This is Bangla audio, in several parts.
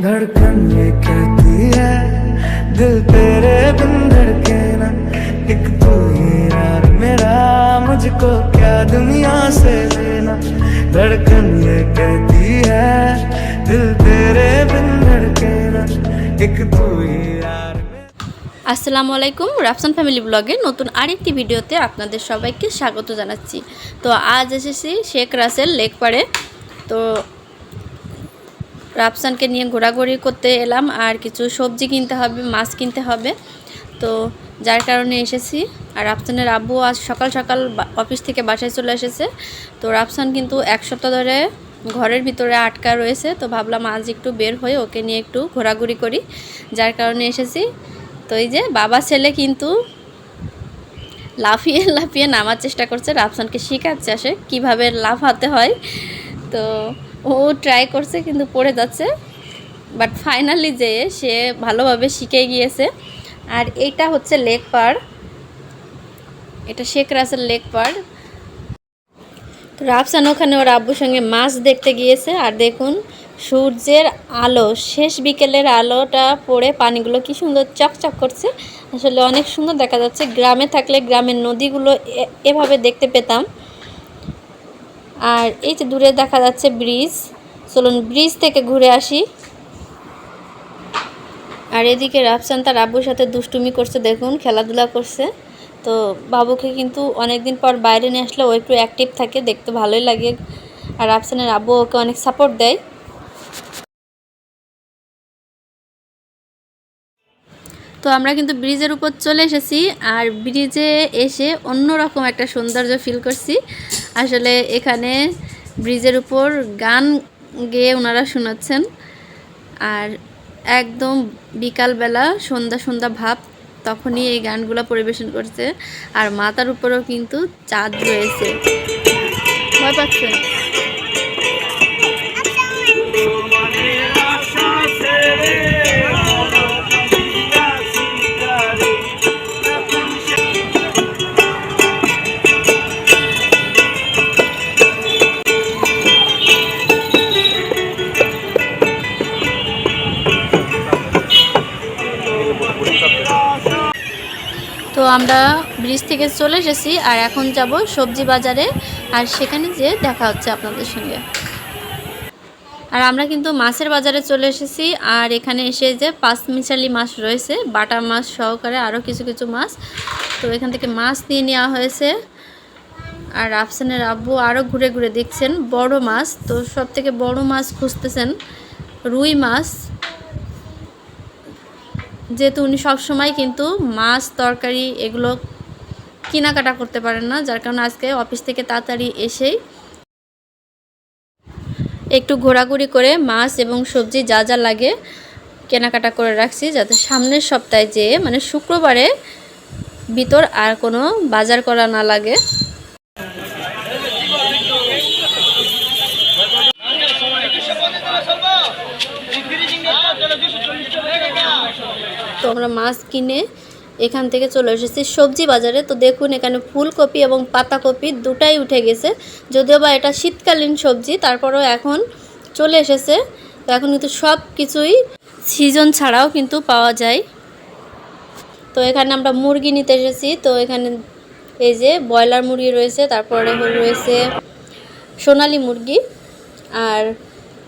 धड़कन ये कहती है दिल तेरे बिन धड़के ना एक तू ही यार मेरा मुझको क्या दुनिया से लेना धड़कन ये कहती है दिल तेरे बिन धड़के ना एक तू ही यार मेरा আসসালামু আলাইকুম রাফসান ফ্যামিলি ব্লগে নতুন আরেকটি ভিডিওতে আপনাদের সবাইকে স্বাগত জানাচ্ছি তো আজ এসেছি শেখ রাসেল লেক পাড়ে তো রাফসানকে নিয়ে ঘোরাঘুরি করতে এলাম আর কিছু সবজি কিনতে হবে, মাছ কিনতে হবে। তো যার কারণে এসেছি। আর রাফসানের আব্বু আজ সকাল সকাল অফিস থেকে বাসায় চলে এসেছে। তো রাফসান কিন্তু এক সপ্তাহ ধরে ঘরের ভিতরে আটকা রয়েছে। তো ভাবলাম আজ একটু বের হয়ে ওকে নিয়ে একটু ঘোরাঘুরি করি। যার কারণে এসেছি। তো এই যে বাবা ছেলে কিন্তু লাফিয়ে লাফিয়ে নামার চেষ্টা করছে। রাফসানকে শেখাচ্ছে আসে কীভাবে লাফাতে হয়। তো ও ট্রাই করছে কিন্তু পড়ে যাচ্ছে বাট ফাইনালি যেয়ে সে ভালোভাবে শিখে গিয়েছে। আর এটা হচ্ছে লেক পার এটা শেখ রাসেল লেক পার তো রাফসান ওখানে ওর আব্বুর সঙ্গে মাছ দেখতে গিয়েছে। আর দেখুন, সূর্যের আলো, শেষ বিকেলের আলোটা পড়ে পানিগুলো কি সুন্দর চকচক করছে। আসলে অনেক সুন্দর দেখা যাচ্ছে। গ্রামে থাকলে গ্রামের নদীগুলো এভাবে দেখতে পেতাম। আর এই যে দূরে দেখা যাচ্ছে ব্রিজ। চলুন ব্রিজ থেকে ঘুরে আসি। আর এদিকে রাফসান তার আব্বুর সাথে দুষ্টুমি করছে, দেখুন, খেলাধুলা করছে। তো বাবুকে কিন্তু অনেকদিন পর বাইরে নিয়ে আসলে ও একটু অ্যাক্টিভ থাকে, দেখতে ভালোই লাগে। আর রাফসানের আব্বু ওকে অনেক সাপোর্ট দেয়। তো আমরা কিন্তু ব্রিজের উপর চলে এসেছি, আর ব্রিজে এসে অন্যরকম একটা সৌন্দর্য ফিল করছি। আসলে এখানে ব্রিজের উপর গান গেয়ে ওনারা শোনাচ্ছেন। আর একদম বিকালবেলা সন্ধ্যা সন্ধ্যা ভাব, তখনই এই গানগুলো পরিবেশন করছে। আর মাথার উপরেও কিন্তু চাঁদ রয়েছে। ভয় পাচ্ছে তো আমরা ব্রিজ থেকে চলে এসেছি আর এখন যাব সবজি বাজারে আর সেখানে যে দেখা হচ্ছে আপনাদের সঙ্গে। আর আমরা কিন্তু মাছের বাজারে চলে এসেছি আর এখানে এসে যে পাঁচ মিশালি মাছ রয়েছে, বাটা মাছ সহকারে আরও কিছু কিছু মাছ। তো এখান থেকে মাছ নিয়ে নেওয়া হয়েছে। আর আফসানের আব্বু আরও ঘুরে ঘুরে দেখছেন বড় মাছ। তো সব থেকে বড় মাছ খুঁজতেছেন রুই মাছ। যেহেতু উনি সবসময় কিন্তু মাছ, তরকারি এগুলো কেনাকাটা করতে পারেন না, যার কারণে আজকে অফিস থেকে তাড়াতাড়ি এসেই একটু ঘোরাঘুরি করে মাছ এবং সবজি যা যা লাগে কেনাকাটা করে রাখছি, যাতে সামনের সপ্তাহে যেয়ে মানে শুক্রবারে ভিতর আর কোনো বাজার করা না লাগে। তো আমরা মাছ কিনে এখান থেকে চলে এসেছি সবজি বাজারে। তো দেখুন, এখানে ফুলকপি এবং পাতাকপি দুটাই উঠে গেছে। যদিও বা এটা শীতকালীন সবজি, তারপরেও এখন চলে এসেছে। তো এখন কিন্তু সব কিছুই সিজন ছাড়াও কিন্তু পাওয়া যায়। তো এখানে আমরা মুরগি নিতে এসেছি। তো এখানে এই যে ব্রয়লার মুরগি রয়েছে, তারপরে রয়েছে সোনালি মুরগি। আর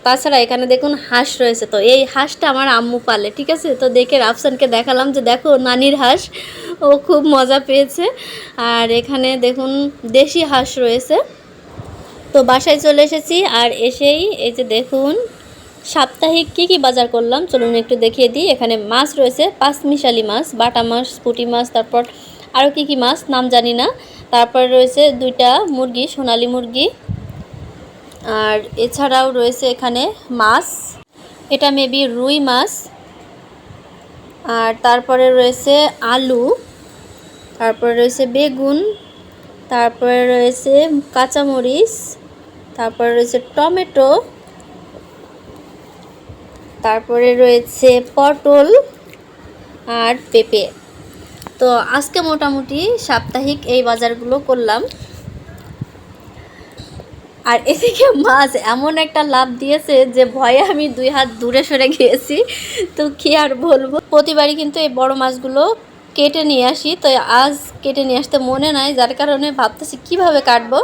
তাছাড়া এখানে দেখুন হাঁস রয়েছে। তো এই হাঁসটা আমার আম্মু পালে, ঠিক আছে? তো দেখে রাফসানকে দেখালাম যে দেখো নানির হাঁস, ও খুব মজা পেয়েছে। আর এখানে দেখুন দেশি হাঁস রয়েছে। তো বাসায় চলে এসেছি আর এসেই এই যে দেখুন, সাপ্তাহিক কি কি বাজার করলাম? চলুন একটু দেখিয়ে দিই। এখানে মাছ রয়েছে, পাঁচমিশালি মাছ, বাটা মাছ, পুঁটি মাছ, তারপর আরও কি কি মাছ, নাম জানি না। তারপর রয়েছে দুইটা মুরগি, সোনালি মুরগি আর এছাড়াও রয়েছে এখানে মাছ, এটা মেবি রুই মাছ, আর তারপরে রয়েছে আলু, তারপরে রয়েছে বেগুন, তারপরে রয়েছে কাঁচামরিচ, তারপরে রয়েছে টমেটো, তারপরে রয়েছে পটল আর পেঁপে। তো আজকে মোটামুটি সাপ্তাহিক এই বাজারগুলো করলাম। আর এদিকে মাছ এমন একটা লাভ দিয়েছে যে ভয়ে আমি দুই হাত দূরে সরে গিয়েছি। তো কি আর বলব? প্রতিবারই কিন্তু এই বড় মাছগুলো কেটে নিয়ে আসি। তো আজ কেটে নিয়ে আসতে মনে নাই, যার কারণে ভাবতেছি কীভাবে কাটবো?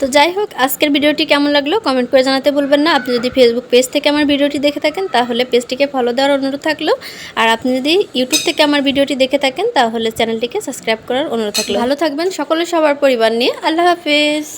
তো যাই হোক, আজকের ভিডিওটি কেমন লাগল কমেন্ট করে জানাতে ভুলবেন না। আপনি যদি ফেসবুক পেজ থেকে আমার ভিডিওটি দেখে থাকেন, তাহলে পেজটিকে ফলো দেওয়ার অনুরোধ থাকল। আর আপনি যদি ইউটিউব থেকে আমার ভিডিওটি দেখে থাকেন, তাহলে চ্যানেলটিকে সাবস্ক্রাইব করার অনুরোধ থাকল। ভালো থাকবেন সকলে সবার পরিবার নিয়ে। আল্লাহ হাফিজ।